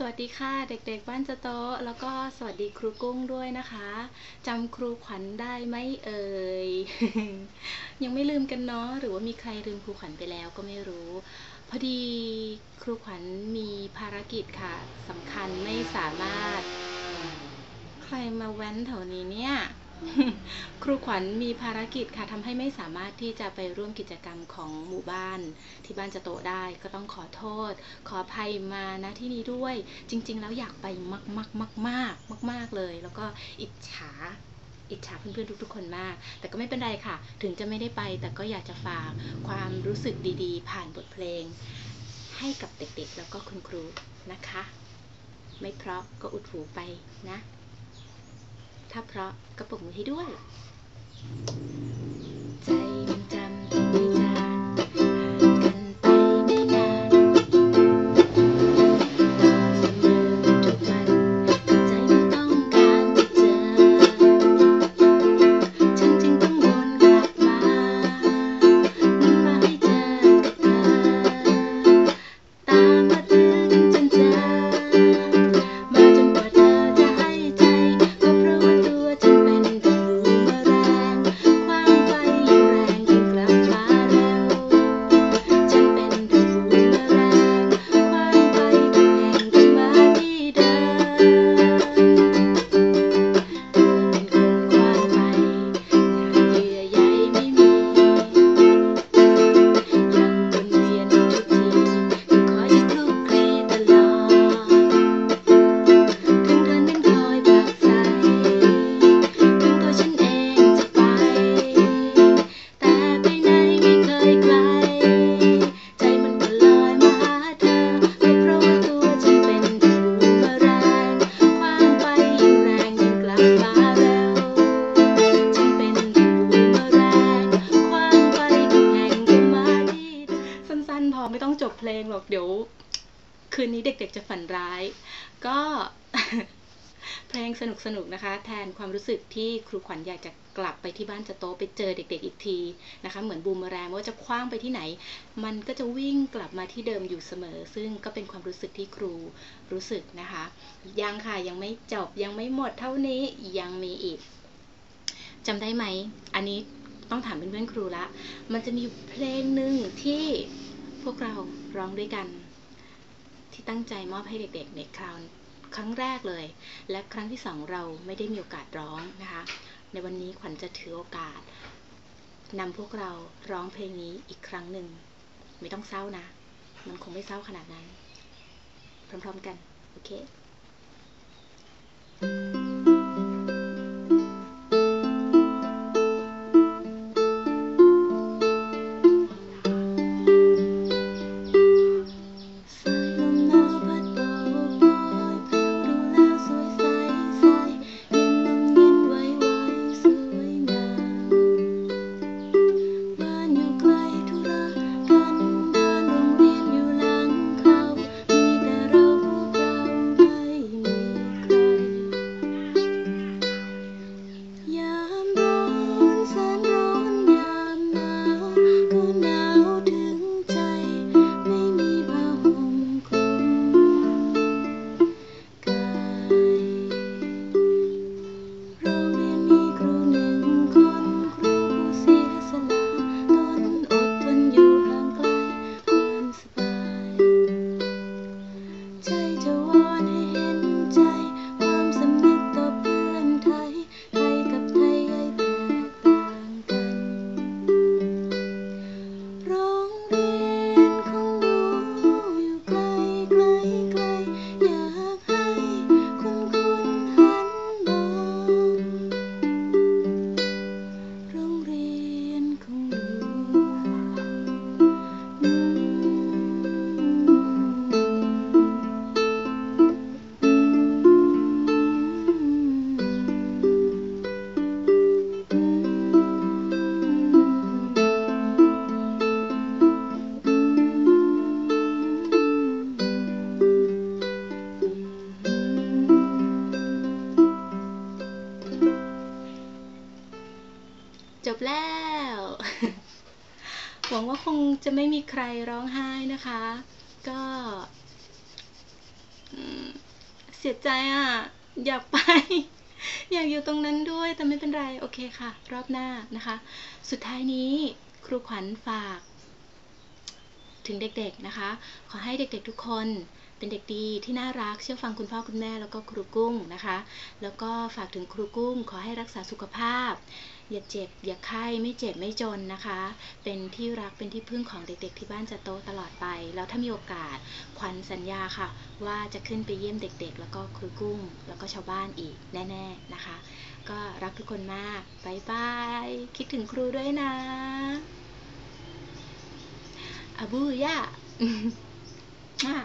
สวัสดีค่ะเด็กๆบ้านจะโตแล้วก็สวัสดีครูกุ้งด้วยนะคะจำครูขวัญได้ไหมเอ่ย ยังไม่ลืมกันเนาะหรือว่ามีใครลืมครูขวัญไปแล้วก็ไม่รู้ พอดีครูขวัญมีภารกิจค่ะสำคัญไม่สามารถ ใครมาแว้นแถวนี้เนี่ย ครูขวัญมีภารกิจค่ะทำให้ไม่สามารถที่จะไปร่วมกิจกรรมของหมู่บ้าน ที่บ้านจะโตได้ ก็ต้องขอโทษ ขออภัยมาณที่นี้ด้วย จริง ๆ แล้วอยากไปมากมากมากมากมากมาก ๆเลย แล้วก็อิจฉาอิจฉาเพื่อนๆทุกๆคนมาก แต่ก็ไม่เป็นไรค่ะ ถึงจะไม่ได้ไป แต่ก็อยากจะฝากความรู้สึกดีๆ ผ่านบทเพลง ให้กับเด็กๆ แล้วก็คุณครูนะคะ ไม่เพราะก็อุดหูไปนะ ถ้าเพราะก็ปรบมือให้ด้วย งจบเพลงหรอกเดี๋ยวคืนนี้เด็กๆจะฝันร้าย ก็เพลงสนุกๆนะคะ แทนความรู้สึกที่ครูขวัญอยากจะกลับไปที่บ้านจะโตไปเจอเด็ก ๆ อีกทีนะคะ เหมือนบูมแรงว่าจะคว้างไปที่ไหน มันก็จะวิ่งกลับมาที่เดิมอยู่เสมอ ซึ่งก็เป็นความรู้สึกที่ครูรู้สึกนะคะ ยังค่ะยังไม่จบยังไม่หมดเท่านี้ยังมีอีกจำได้ไหม อันนี้ต้องถามเพื่อนๆครูละ มันจะมีเพลงหนึ่งที่ วกเราร้องด้วยกัน ที่ตั้งใจมอบให้เด็กๆในคราวครั้งแรกเลย และครั้งที่สองเราไม่ได้มีโอกาสร้องนะคะ ในวันนี้ขวัญจะถือโอกาสนำพวกเราร้องเพลงนี้อีกครั้งหนึ่ง ไม่ต้องเศร้านะ มันคงไม่เศร้าขนาดนั้น พร้อมๆกัน โอเค จบแล้ว หวังว่าคงจะไม่มีใครร้องไห้นะคะ ก็เสียใจอะ อยากไป อยากอยู่ตรงนั้นด้วยแต่ไม่เป็นไร โอเคค่ะ รอบหน้านะคะ สุดท้ายนี้ครูขวัญฝาก ถึงเด็กๆนะคะ ขอให้เด็กๆทุกคนเป็นเด็กดีที่น่ารักเชื่อฟังคุณพ่อคุณแม่แล้วก็ครูกุ้งนะคะ แล้วก็ฝากถึงครูกุ้ง ขอให้รักษาสุขภาพ อย่าเจ็บ อย่าไข้ไม่เจ็บไม่จนนะคะ เป็นที่รักเป็นที่พึ่งของเด็กๆที่บ้านจะโตตลอดไป แล้วถ้ามีโอกาสขวัญสัญญาค่ะ ว่าจะขึ้นไปเยี่ยมเด็กๆ แล้วก็ครูกุ้ง แล้วก็ชาวบ้านอีกแน่ ๆนะคะ ก็รักทุกคนมากบายบายคิดถึงครูด้วยนะอาบูย่าอะ